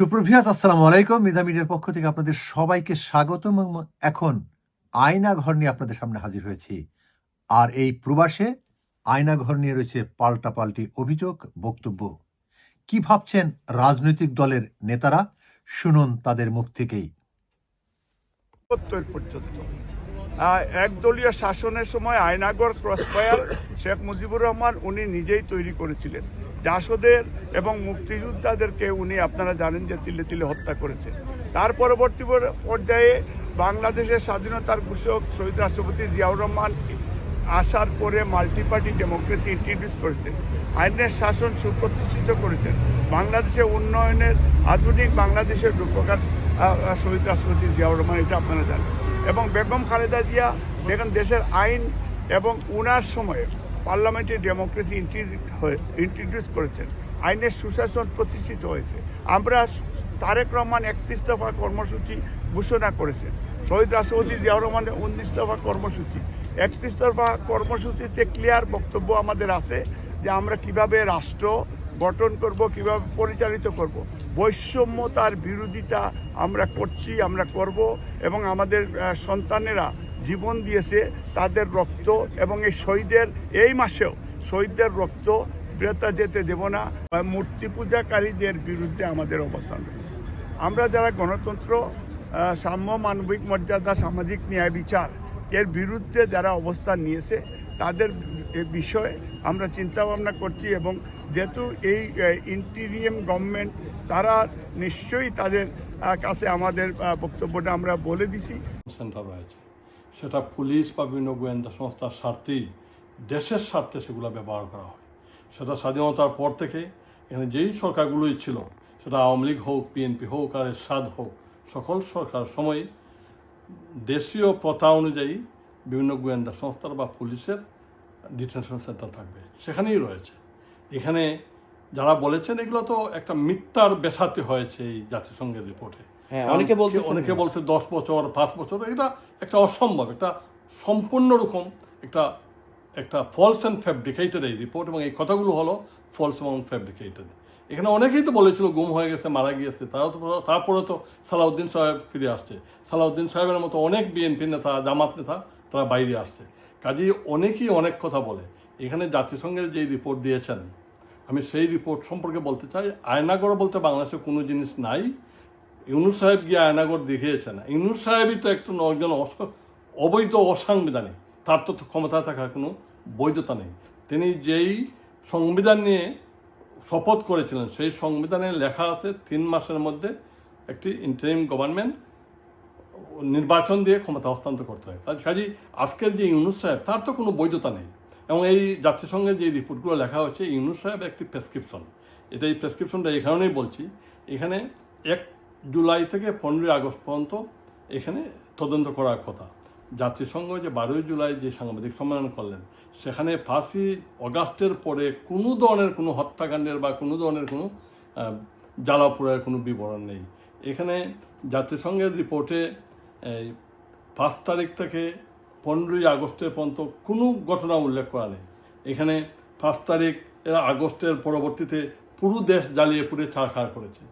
সুপ্রভিয়াস, আসসালামু আলাইকুম। মিধা মিডিয়ার পক্ষ থেকে আপনাদের সবাইকে স্বাগত এবং এখন আয়না ঘর নিয়ে আপনাদের সামনে হাজির হয়েছি। আর এই প্রবাসে আয়না ঘর নিয়ে রয়েছে পাল্টাপাল্টি অভিযোগ, বক্তব্য। কি ভাবছেন রাজনৈতিক দলের নেতারা? শুনুন তাদের মুখ থেকেই। পর্যন্ত। একদলীয় শাসনের সময় আয়নাগর ক্রসফায়ার শেখ মুজিবুর রহমান উনি নিজেই তৈরি করেছিলেন। জাসদের এবং মুক্তিযোদ্ধাদেরকে উনি আপনারা জানেন যে তিলে তিলে হত্যা করেছেন। তার পরবর্তী পর্যায়ে বাংলাদেশের স্বাধীনতার ঘোষক শহীদ রাষ্ট্রপতি জিয়াউর রহমান আসার পরে মাল্টি পার্টি ডেমোক্রেসি ইন্ট্রোডিউস করেছেন, আইনের শাসন সুপ্রতিষ্ঠিত করেছেন। বাংলাদেশের উন্নয়নের, আধুনিক বাংলাদেশের রূপকার শহীদ রাষ্ট্রপতি জিয়াউর রহমান, এটা আপনারা জানেন। এবং বেগম খালেদা জিয়া দেখেন দেশের আইন এবং উনার সময়ে পার্লামেন্টে ডেমোক্রেসি ইন্ট্রোডিউস করেছেন। আইনের সুশাসন প্রতিষ্ঠিত হয়েছে। আমরা তারেক রহমান একত্রিশ দফা কর্মসূচি ঘোষণা করেছেন। শহীদ রাষ্ট্রপতি জিয়াউর রহমানের উনিশ দফা কর্মসূচি। একত্রিশ দফা কর্মসূচিতে ক্লিয়ার বক্তব্য আমাদের আছে যে আমরা কীভাবে রাষ্ট্র গঠন করব, কীভাবে পরিচালিত করব। বৈষম্যতার বিরোধিতা আমরা করছি, আমরা করব এবং আমাদের সন্তানেরা জীবন দিয়েছে তাদের রক্ত এবং এই শহীদের এই মাসেও শহীদদের রক্ত বৃহতা যেতে দেব না মূর্তি পূজাকারীদের বিরুদ্ধে আমাদের অবস্থান রয়েছে। আমরা যারা গণতন্ত্র সাম্য, মানবিক মর্যাদা, সামাজিক ন্যায় বিচার এর বিরুদ্ধে যারা অবস্থান নিয়েছে, তাদের বিষয়ে আমরা চিন্তা ভাবনা করছি এবং যেহেতু এই ইন্টিরিয়াম গভর্নমেন্ট তারা নিশ্চয়ই তাদের কাছে আমাদের বক্তব্যটা আমরা বলে দিছি। সেন্টার রয়েছে। সেটা পুলিশ বা বিভিন্ন গোয়েন্দা সংস্থার স্বার্থেই দেশের স্বার্থে সেগুলো ব্যবহার করা হয়। সেটা স্বাধীনতার পর থেকে এখানে যেই সরকারগুলোই ছিল, সেটা আওয়ামী লীগ হোক, বিএনপি হোক, আর এরশাদ হোক, সকল সরকার সময় দেশীয় প্রথা অনুযায়ী বিভিন্ন গোয়েন্দা সংস্থার বা পুলিশের ডিটেনশন সেন্টার থাকবে। সেখানেই রয়েছে। এখানে যারা বলেছেন, এগুলো তো একটা মিথ্যার বেসাতে হয়েছে এই জাতিসংঘের রিপোর্টে। হ্যাঁ, অনেকে বলতেছেন- অনেকে বলছে দশ বছর পাঁচ বছর এটা একটা অসম্ভব একটা সম্পূর্ণ রকম একটা একটা ফলস অ্যান্ড ফ্যাব্রিকেটেড এই রিপোর্ট এবং এই কথাগুলো হলো ফলস এবং ফ্যাব্রিকেটেড এখানে অনেকেই তো বলেছিল গুম হয়ে গেছে মারা গিয়েছে তারাও তো তারপরে তো সালাউদ্দিন সাহেব ফিরে আসছে। সালাউদ্দিন সাহেবের মতো অনেক বিএনপি নেতা জামাত নেতা তারা বাইরে আসছে। কাজেই অনেকেই অনেক কথা বলে। এখানে জাতিসংঘের যে রিপোর্ট দিয়েছেন আমি সেই রিপোর্ট সম্পর্কে বলতে চাই। আয়নাগর বলতে বাংলাদেশে কোনো জিনিস নাই। ইউনুস সাহেব গিয়ে আয়নাগর দেখিয়েছেন। ইউনুস সাহেবই তো একটু একজন অস- অবৈধ অসাংবিধানিক। তার তো ক্ষমতা থাকার কোনো বৈধতা নেই। তিনি যেই সংবিধান নিয়ে শপথ করেছিলেন, সেই সংবিধানে লেখা আছে তিন মাসের মধ্যে একটি ইন্টারিম গভর্নমেন্ট নির্বাচন দিয়ে ক্ষমতা হস্তান্তর করতে হয়। কাজ- আজকের যে ইউনুস সাহেব, তার তো কোনো বৈধতা নেই। এবং এই জাতিসংঘের যে রিপোর্টগুলো লেখা হচ্ছে ইউনুস সাহেব একটি প্রেসক্রিপশন এটা এই প্রেসক্রিপশনটা এই কারণেই বলছি, এখানে এক জুলাই থেকে পনেরোই আগস্ট পর্যন্ত এখানে তদন্ত করার কথা। জাতিসংঘ যে বারোই জুলাই যে সাংবাদিক সম্মেলন করলেন সেখানে ফাঁসি অগাস্টের পরে কোনো ধরনের কোনো হত্যাকাণ্ডের বা কোনো ধরনের কোনো আহ, জ্বালাপোড়ার কোনো বিবরণ নেই। এখানে জাতিসংঘের রিপোর্টে এই পাঁচ তারিখ থেকে পনেরোই আগস্টের পর্যন্ত কোনো ঘটনা উল্লেখ করা নেই। এখানে পাঁচ তারিখ এরা আগস্টের পরবর্তীতে পুরো দেশ জ্বালিয়ে পুড়ে ছাড়খাড় করেছে।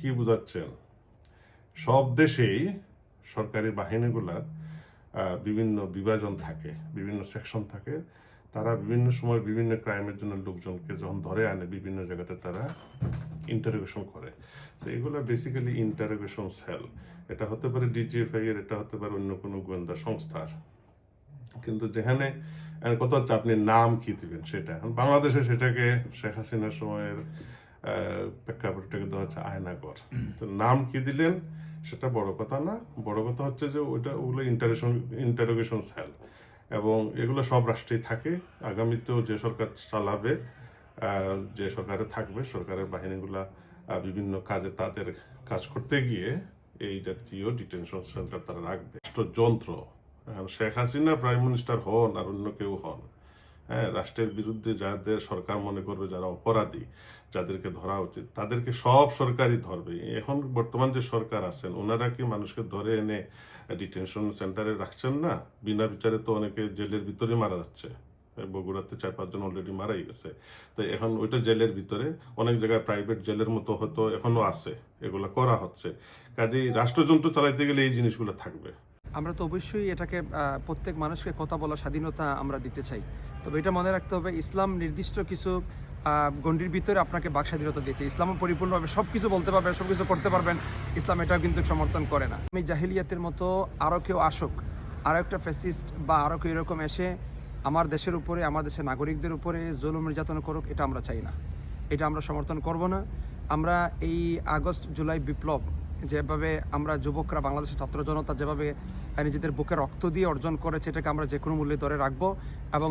কি বুঝাচ্ছেন? সব দেশেই সরকারি বাহিনীগুলার বিভিন্ন বিভাজন থাকে, বিভিন্ন সেকশন থাকে। তারা বিভিন্ন সময় বিভিন্ন ক্রাইমের জন্য লোকজনকে যখন ধরে আনে, বিভিন্ন জায়গাতে তারা ইন্টারোগেশন করে। তো এগুলো বেসিক্যালি ইন্টারোগেশন সেল এটা হতে পারে ডিজিএফআই এর, এটা হতে পারে অন্য কোনো গোয়েন্দা সংস্থার। কিন্তু যেখানে কত হচ্ছে আপনি নাম কি দিবেন সেটা। বাংলাদেশে সেটাকে শেখ হাসিনার সময়ের প্রেক্ষাপটটাকে দেওয়া হচ্ছে আয়নাগর। তো নাম কি দিলেন? সেটা বড় কথা না। বড় কথা হচ্ছে যে ওইটা ওগুলো ইন্টারেশন ইন্টারোগেশন সেল এবং এগুলো সব রাষ্ট্রেই থাকে। আগামীতেও যে সরকার চালাবে যে সরকারে থাকবে, সরকারের বাহিনীগুলা বিভিন্ন কাজে তাদের কাজ করতে গিয়ে এই জাতীয় ডিটেনশন সেন্টার তারা রাখবে। রাষ্ট্রযন্ত্র। শেখ হাসিনা প্রাইম মিনিস্টার হন আর অন্য কেউ হন। হ্যাঁ রাষ্ট্রের বিরুদ্ধে যাদের সরকার মনে করবে যারা অপরাধী, যাদেরকে ধরা উচিত তাদেরকে সব সরকারই ধরবে। এখন বর্তমান যে সরকার আছেন, ওনারা কি মানুষকে ধরে এনে ডিটেনশন সেন্টারে রাখছেন না? বিনা বিচারে তো অনেকে জেলের ভিতরে মারা যাচ্ছে। বগুড়াতে চার পাঁচজন অলরেডি মারাই গেছে। তো এখন ওইটা জেলের ভিতরে, অনেক জায়গায় প্রাইভেট জেলের মতো হয়তো এখনও আছে, এগুলো করা হচ্ছে। কাজেই রাষ্ট্রযন্ত্র চালাইতে গেলে এই জিনিসগুলো থাকবে। আমরা তো অবশ্যই এটাকে প্রত্যেক মানুষকে কথা বলার স্বাধীনতা আমরা দিতে চাই। তবে এটা মনে রাখতে হবে, ইসলাম নির্দিষ্ট কিছু গণ্ডির ভিতরে আপনাকে বাক স্বাধীনতা দিয়েছে। ইসলামও পরিপূর্ণভাবে সব কিছু বলতে পারবেন সব কিছু করতে পারবেন, ইসলাম এটাও কিন্তু সমর্থন করে না। আমি জাহিলিয়াতের মতো আরও কেউ আসুক আরও একটা ফ্যাসিস্ট বা আরও কেউ এরকম এসে আমার দেশের উপরে, আমার দেশের নাগরিকদের উপরে জুলুম নির্যাতন করুক, এটা আমরা চাই না। এটা আমরা সমর্থন করব না। আমরা এই আগস্ট জুলাই বিপ্লব যেভাবে আমরা যুবকরা, বাংলাদেশের ছাত্র জনতা যেভাবে নিজেদের বুকে রক্ত দিয়ে অর্জন করেছে, এটাকে আমরা যে কোনো মূল্যে ধরে রাখব এবং